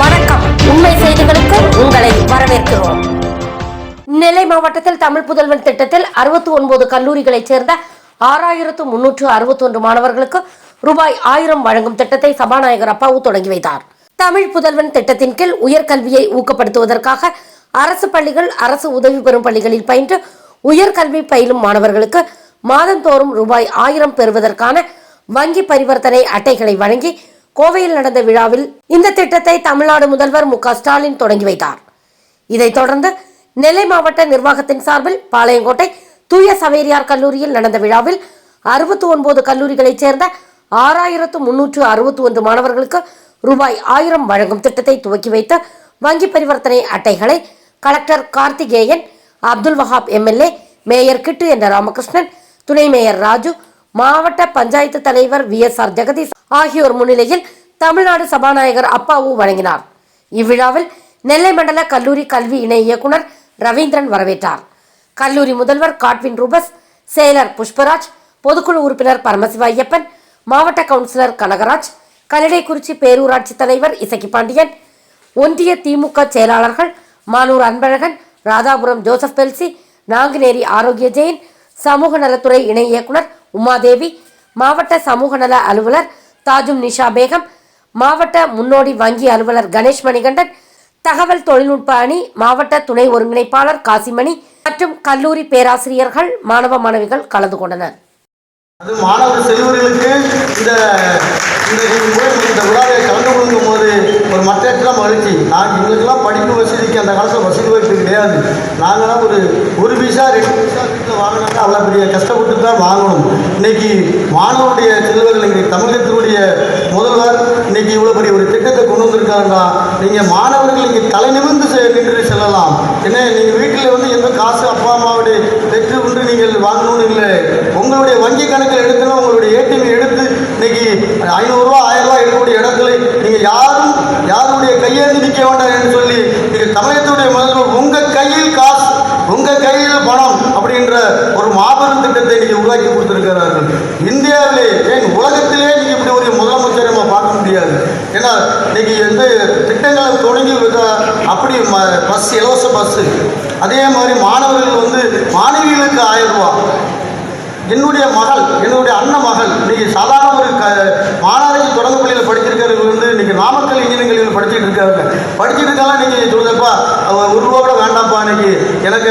வணக்கம். உண்மை செய்திகளுக்கு உங்களை வரவேற்கிறோம். நெல்லை மாவட்டத்தில் தமிழ் புதல்வன் திட்டத்தில் அறுபத்தி ஒன்பது கல்லூரிகளைச் சேர்ந்த ஆறாயிரத்து முன்னூற்று அறுபத்தொன்று மாணவர்களுக்கு ரூபாய் ஆயிரம் வழங்கும் திட்டத்தை சபாநாயகர் அப்பாவு தொடங்கி வைத்தார். தமிழ் புதல்வன் திட்டத்தின் கீழ் உயர்கல்வியை ஊக்கப்படுத்துவதற்காக அரசு பள்ளிகள் அரசு உதவி பெறும் பள்ளிகளில் பயின்று உயர்கல்வி பயிலும் மாணவர்களுக்கு மாதந்தோறும் ரூபாய் ஆயிரம் பெறுவதற்கான வங்கி பரிவர்த்தனை அட்டைகளை வழங்கி கோவையில் நடந்த விழாவில் இந்த திட்டத்தை தமிழ்நாடு முதல்வர் மு ஸ்டாலின் தொடங்கி வைத்தார். இதைத் தொடர்ந்து நெல்லை மாவட்ட நிர்வாகத்தின் சார்பில் பாளையங்கோட்டை தூய சவேரியார் கல்லூரியில் நடந்த விழாவில் அறுபத்தி ஒன்பது கல்லூரிகளைச் சேர்ந்த ஆறாயிரத்து முன்னூற்று அறுபத்தி ஒன்று மாணவர்களுக்கு ரூபாய் ஆயிரம் வழங்கும் திட்டத்தை துவக்கி வைத்து வங்கி பரிவர்த்தனை அட்டைகளை collector Karthikeyan Abdul Wahab MLA mayor Kittu என்ற ராமகிருஷ்ணன் துணை மேயர் ராஜு மாவட்ட பஞ்சாயத்து தலைவர் வி எஸ் ஆர் ஜெகதீஷ் ஆகியோர் முன்னிலையில் தமிழ்நாடு சபாநாயகர் அப்பாவு வழங்கினார். இவ்விழாவில் நெல்லை மண்டல கல்லூரி கல்வி இணை இயக்குனர் ரவீந்திரன் வரவேற்றார். கல்லூரி முதல்வர் காட்வின் ரூபஸ் செயலர் புஷ்பராஜ் பொதுக்குழு உறுப்பினர் பரமசிவ ஐயப்பன் மாவட்ட கவுன்சிலர் கனகராஜ் கல்லடைக்குறிச்சி பேரூராட்சி தலைவர் இசக்கி பாண்டியன் ஒன்றிய திமுக செயலாளர்கள் மானூர் அன்பழகன் ராதாபுரம் ஜோசப் பெல்சி நாங்குநேரி ஆரோக்கிய ஜெயின் சமூக நலத்துறை இணை இயக்குனர் உமாதேவி மாவட்ட சமூக நல அலுவலர் தாஜும் நிஷா பேகம் மாவட்ட முன்னோடி வங்கி அலுவலர் கணேஷ் மணிகண்டன் தகவல் தொழில்நுட்ப அணி மாவட்ட துணை ஒருங்கிணைப்பாளர் காசிமணி மற்றும் கல்லூரி பேராசிரியர்கள் மாணவ மாணவிகள் கலந்து கொண்டனர். அது மாணவர் செல்வர்களுக்கு இந்த இந்த இந்த விழாவை கலந்து கொடுக்கும் போது ஒரு மற்றெல்லாம் மகிழ்ச்சி. நாங்கள் எங்களுக்கெல்லாம் படிப்பு வசதிக்கு அந்த காலத்தில் வசதி வாய்ப்பு கிடையாது. நாங்களாம் ஒரு ஒரு பைசா ரெண்டு பைசா வீட்டில் வாங்கினாங்க அவ்வளோ பெரிய கஷ்டப்பட்டு தான் வாங்கணும். இன்னைக்கு மாணவருடைய செல்வர்கள் இன்னைக்கு தமிழகத்தில் முதல்வர் இன்னைக்கு இவ்வளோ பெரிய ஒரு திட்டத்தை நீங்கள் மாணவர்கள் இங்கே தலை நிமிர்ந்து செ- நின்று செல்லலாம். ஏன்னா நீங்கள் வீட்டில் வந்து எந்த காசு அப்பா அம்மாவுடைய பெற்று உண்டு நீங்கள் வாங்கணும்னு இல்லை. உங்களுடைய வங்கி கணக்கில் எடுத்துனா உங்களுடைய ஏடிஎம் எடுத்து இன்னைக்கு ஐநூறுரூவா ஆயிரம் ரூபாய் இடத்துல நீங்கள் யாரும் யாருடைய கையேந்து நிற்க வேண்டாம் என்று சொல்லி நீங்கள் தமிழகத்துடைய முதல்வர் உங்கள் கையில் காசு உங்கள் கையில் பணம் அப்படின்ற ஒரு மாபெரும் திட்டத்தை நீங்கள் உருவாக்கி கொடுத்துருக்கிறார்கள். இந்தியாவிலே ஏன் உலகத்திலே ஏன்னா இன்னைக்கு வந்து திட்டங்களை தொடங்கி வித- அப்படி ம- பஸ் இலவச பஸ்ஸு அதே மாதிரி மாணவர்கள் வந்து மாணவிகளுக்கு ஆயிரம் ரூபா. என்னுடைய மகள் என்னுடைய அண்ணன் மகள் இன்னைக்கு சாதாரண ஒரு க மாநகராட்சி தொடக்க பள்ளியில் படிச்சிருக்கிறவங்க வந்து இன்னைக்கு நாமக்கல் இன்ஜினியரிங் கல்லூரியில் படிச்சுட்டு இருக்காங்க. படிச்சுட்டு இருக்காங்க நீங்கள் சொல்லுதப்பா ஒரு ரூபா கூட வேண்டாம்ப்பா இன்னைக்கு எனக்கு